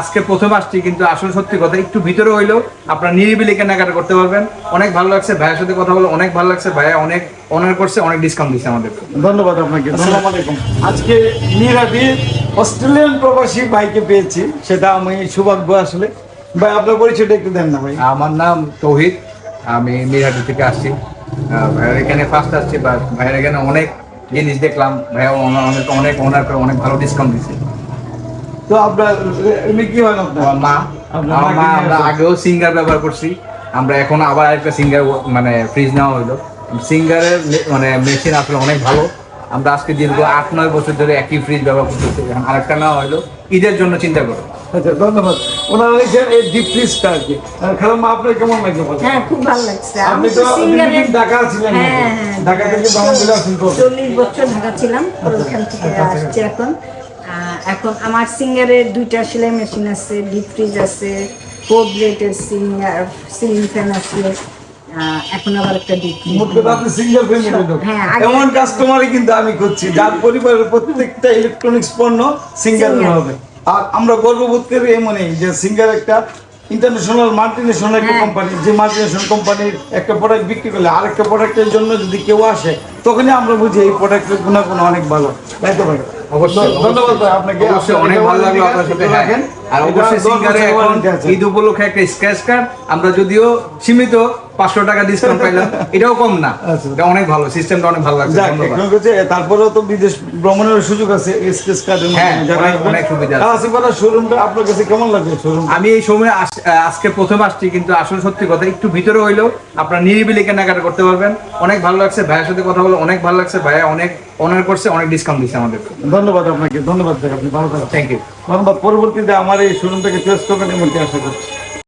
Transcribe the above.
আজকে প্রথম আসছি কিন্তু আসলে সত্যি কথা একটু ভিতরে হইলেও আপনার নিরিবিলি কেনাকাটা করতে পারবেন। অনেক ভালো লাগছে ভাইয়ের সাথে কথা বলে অনেক ভালো লাগছে ভাইয়া অনেক অনার করছে অনেক ডিসকাউন্ট দিচ্ছে আমাদের। ধন্যবাদ আপনাকে আসসালামু আলাইকুম। আজকে মিরাবি অস্ট্রেলিয়ান প্রবাসী ভাইকে পেয়েছি সেটা আমি সৌভাগ্য আসলে। ভাই আপনার পরিচয়টা একটু দেন না ভাই। আমার নাম তৌহিদ আমি মিরহাটি থেকে আসছি। ভাইয়ের এখানে ফার্স্ট আসছি বা ভাইয়ের এখানে অনেক জিনিস দেখলাম। ভাইয়া অনেক অনেক ওনার করে অনেক ভালো ডিসকাউন্ট দিচ্ছে তো আপনার এমনি কি হয় আপনার? মা আমার মা আমরা আগেও সিঙ্গার ব্যবহার করছি। আমরা এখন আবার আরেকটা সিঙ্গার মানে ফ্রিজ নেওয়া হলো সিঙ্গারের মানে মেশিন আসলে অনেক ভালো। আমরা আজকে দীর্ঘ আট নয় বছর ধরে একই ফ্রিজ ব্যবহার করতেছি। এখন আরেকটা নেওয়া হলো ঈদের জন্য চিন্তা করো। আচ্ছা ধন্যবাদ। ওনারা লিখছেন এই ডিপ ফ্রিজটা আর কি। খালাম মা আপনার কেমন লাগছে হ্যাঁ খুব ভালো লাগছে। আপনি তো তো সিঙ্গারের দীর্ঘদিন ঢাকা ছিলেন নাকি? হ্যাঁ হ্যাঁ ঢাকা থেকে ভ্রমণ আসেন কবে? চল্লিশ বছর ঢাকা ছিলাম ওখান থেকে আসছি এখন। আহ, এখন আমার সিঙ্গারের দুইটা সেলাই মেশিন আছে ডিপ ফ্রিজ আছে ফোর ব্লেডের সিঙ্গার সিলিং ফ্যান আছে এখন আবার একটা ডিপ সিঙ্গেল ফ্যামিলি হ্যাঁ, আগে- এমন কাস্টমারই কিন্তু আমি খুঁজছি যার পরিবারের প্রত্যেকটা ইলেকট্রনিক্স পণ্য সিঙ্গার হবে আর আমরা গর্ববোধ করি এমনই যে সিঙ্গার একটা ইন্টারন্যাশনাল মাল্টিনেশনাল একটা। কোম্পানি যে মাল্টিনেশনাল কোম্পানির একটা প্রোডাক্ট বিক্রি করলে আরেকটা প্রোডাক্টের জন্য যদি কেউ আসে তখনই আমরা বুঝি এই প্রোডাক্টের গুণাগুণ অনেক ভালো। তাই তো ভাই? অবশ্যই ধন্যবাদ আপনাকে। অবশ্যই অনেক ভালো লাগল আপনার সাথে। হ্যাঁ। আর অবশ্যই সিঙ্গারে এখন ঈদ উপলক্ষে একটা স্ক্র্যাচ কার্ড। আমরা যদিও সীমিত পাঁচশো টাকা ডিসকাউন্ট পাইলাম। এটাও কম না। আচ্ছা। এটা অনেক ভালো সিস্টেমটা অনেক ভালো লাগছে তারপরেও তো বিদেশ ভ্রমণের সুযোগ আছে স্কেচ কার্ডের হ্যাঁ, অনেক- সুবিধা আছে। শোরুমটা আপনার কাছে কেমন শোরুম আমি এই সময় আজকে প্রথম আসছি কিন্তু আসলে সত্যি কথা একটু ভিতরে হইলেও আপনার নিরিবিলি কেনাকাটা করতে পারবেন। অনেক ভালো লাগছে ভাইয়ের সাথে কথা বলে অনেক ভালো লাগছে ভাইয়া অনেক অনার করছে অনেক ডিসকাউন্ট দিচ্ছে আমাদের। ধন্যবাদ আপনাকে ধন্যবাদ আপনি ভালো থাকবেন থ্যাংক ইউ ধন্যবাদ পরবর্তীতে আমার এই শোরুমটাকে চয়েস করবেন এমনটি আশা করছি।